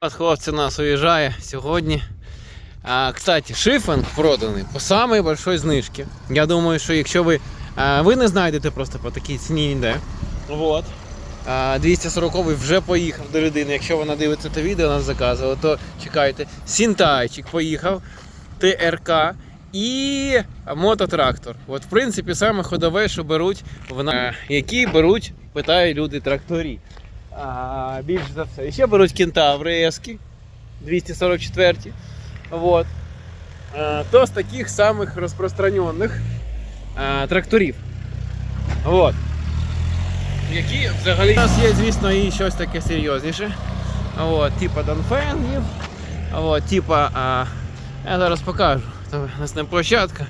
От хлопці нас уїжджає сьогодні. А, кстати, шифинг проданий по самій большой знижці. Я думаю, що якщо ви. А, ви не знайдете просто по такій ціні ніде. Вот. А, 240 вже поїхав до людини. Якщо вона дивиться це відео, нас заказувала, то чекайте. Сінтайчик поїхав, ТРК і мототрактор. От, в принципі, саме ходове, що беруть, які беруть, питають люди тракторі. А, більш за все. І ще беруть кентаври ески 244. Вот. А, то з таких самих розпространених а, тракторів. Вот. Які взагалі у нас є, звісно, і щось таке серйозніше. Вот, типа Донфенгів. Вот, типа. А, я зараз покажу. Це у нас не площадка.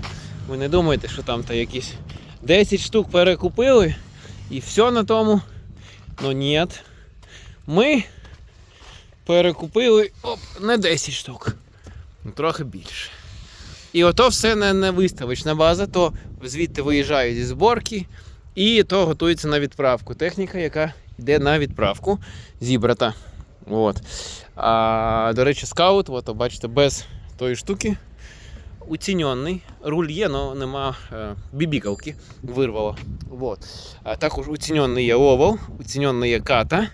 Ви не думайте, що там то якісь 10 штук перекупили і все на тому. Ну ні. Ми перекупили оп, не 10 штук, ну, трохи більше. І ото все не, не виставочна база, то звідти виїжджають зі зборки, і то готується на відправку. Техніка, яка йде на відправку зібрата. От. А, до речі, скаут, от, бачите, без тої штуки. Уціньонний. Руль є, але нема е, бібікавки. Вирвало. Вот. А також уціньонний є овал, уціньонний є ката.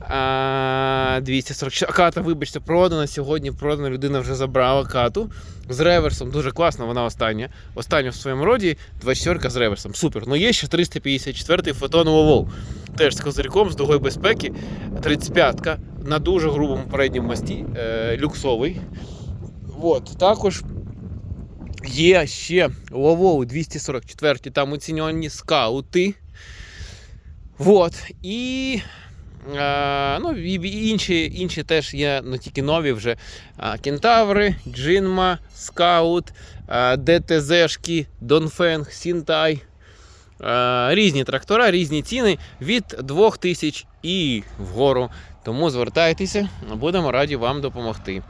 А, 244. Ката, вибачте, продана. Сьогодні продана людина вже забрала кату з реверсом. Дуже класно, вона остання. Остання в своєму роді 24 з реверсом. Супер. Ну є ще 354-й фотон Овол. Теж з козирьком, з дугою безпеки. 35-ка на дуже грубому передньому мості. Е, люксовий. От. Також є ще Ловоу 244, там оцінені скаути. Вот. І, ну, і інші, інші теж є, ну тільки нові вже. Кентаври, Джинма, Скаут, е, ДТЗшки, Донфенг, Сінтай. Е, Різні трактора, різні ціни від 2000 і вгору. Тому звертайтеся, будемо раді вам допомогти.